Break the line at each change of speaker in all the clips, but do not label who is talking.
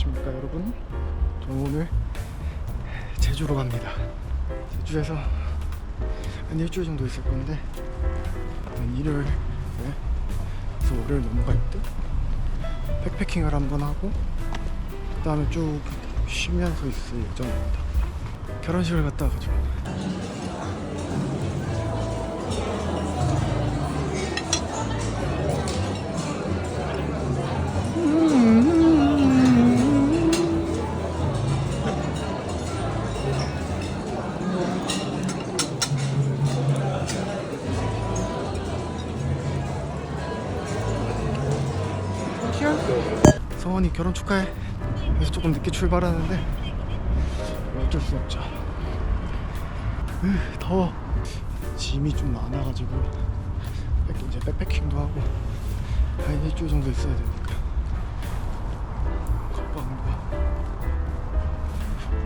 안녕하십니까 여러분? 저는 오늘 제주로 갑니다. 제주에서 한 일주일 정도 있을 건데 한 일요일 그래서 월요일 넘어갈 때 백패킹을 한번 하고 그 다음에 쭉 쉬면서 있을 예정입니다. 결혼식을 갔다 와가지고 성원이 결혼 축하해. 그래서 조금 늦게 출발하는데 어쩔 수 없죠. 으, 더워. 짐이 좀 많아가지고 백- 이제 백패킹도 하고 한 일주일 정도 있어야 되니까 가방과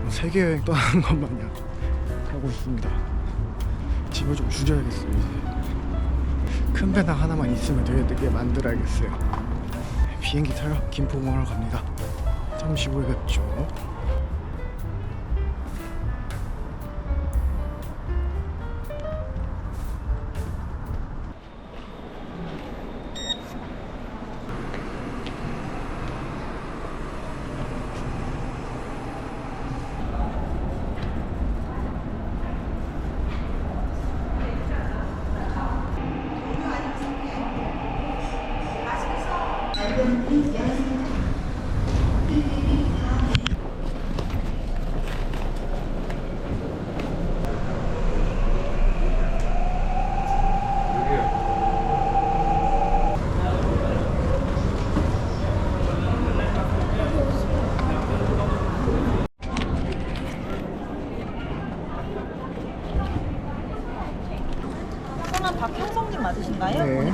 뭐 세계 여행 떠나는 것 마냥 하고 있습니다. 짐을 좀 줄여야겠어요. 이제 큰 배낭 하나만 있으면 되게 되게 만들어야겠어요. 비행기 타러 김포공항을 갑니다. 잠시 후에 뵙죠.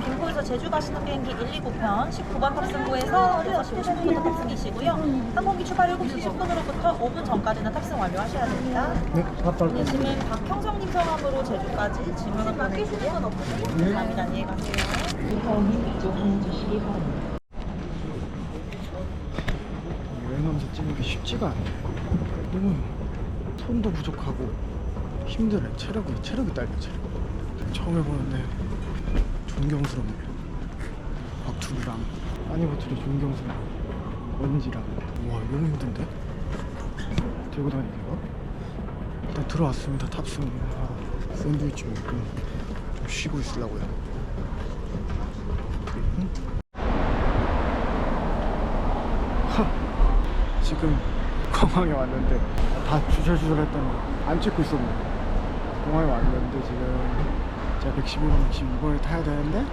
김포에서 제주 가시는 비행기 129편 19번 탑승구에서 6시 50분 탑승이시고요. 항공기 출발 7시 10분으로부터 5분 전까지는 탑승 완료하셔야 됩니다.
네, 올게요.
내시면 박형성님 성함으로 제주까지 질문을 보내주시면 없으세요?
네.
감사합니다. 안녕히 가세요.
여행하면서 찍는 게 쉽지가 않네. 너무 손도 부족하고 힘드네. 체력이 체력이 딸려 체력. 처음 해보는데 존경스럽네. 곽투리랑 아니버틀이 존경스러워. 먼지랑 와 너무 힘든데? 들고 다니기가? 일단 들어왔습니다. 탑승. 아, 샌드위치 먹고 좀 쉬고 있으려고요. 응? 지금 공항에 왔는데 다 주저주저했더니 안 찍고 있었네 공항에 왔는데 지금 제가 111번, 112번을 타야 되는데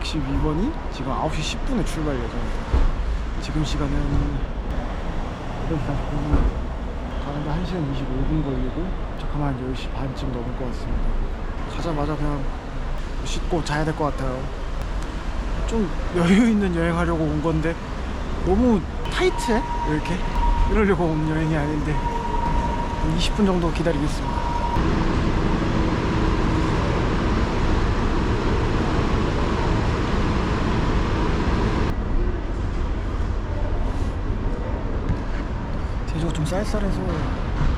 112번이 지금 9시 10분에 출발 예정입니다 지금 시간은 8시 40분. 가는데 1시간 25분 걸리고 잠깐만 10시 반쯤 넘을 것 같습니다. 가자마자 그냥 씻고 자야 될 것 같아요. 좀 여유 있는 여행하려고 온 건데 너무 타이트해? 왜 이렇게? 이러려고 온 여행이 아닌데 한 20분 정도 기다리겠습니다 제주가 좀 쌀쌀해서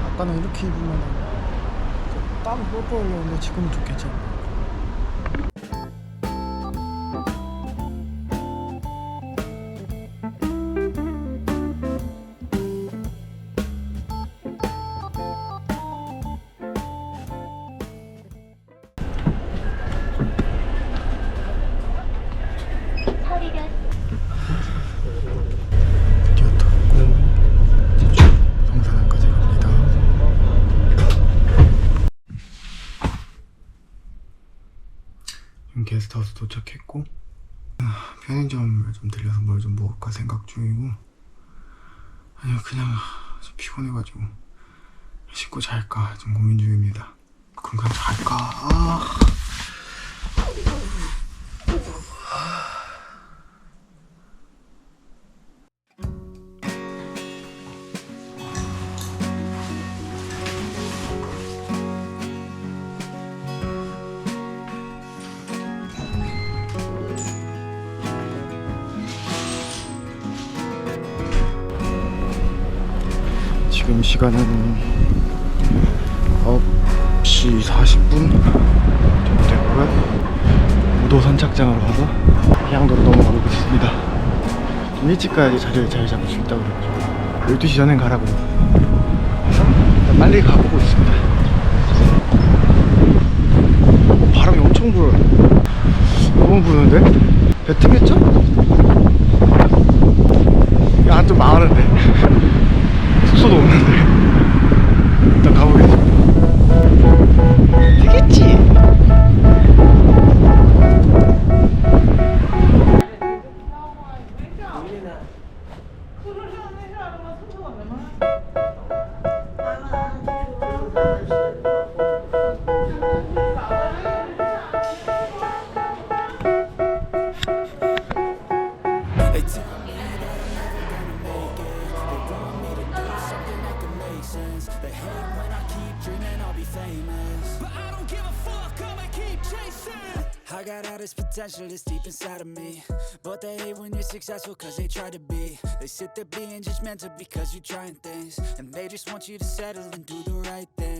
아까는 이렇게 입으면 땀 뻘뻘 흘렸는데 지금은 좀 괜찮아 드 게스트하우스 도착했고 아, 편의점을 좀 들려서 뭘 좀 먹을까 생각 중이고 아니요 그냥 좀 피곤해가지고 씻고 잘까 좀 고민 중입니다. 그럼 그냥 잘까? 아. 지금 시간은 9시 40분 정도 됐고요. 우도 선착장으로 가서 해양도로 넘어가고 있습니다. 좀 일찍 가야지 자리를 잘 잡을 수 있다고 그래가지고 12시 전엔 가라고 그래서 일단 빨리 가보고 있습니다. 바람이 엄청 불어요. 너무 부는데? 배 뜨겠죠? 야, 좀 망하는데. 숙소도 없는데. 일단 가보겠습니다. 되
I got all this potential that's deep inside of me. But they hate when you're successful cause they try to be. They sit there being judgmental because you're trying things. And they just want you to settle and do the right thing.